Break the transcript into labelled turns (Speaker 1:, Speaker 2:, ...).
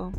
Speaker 1: Valeu!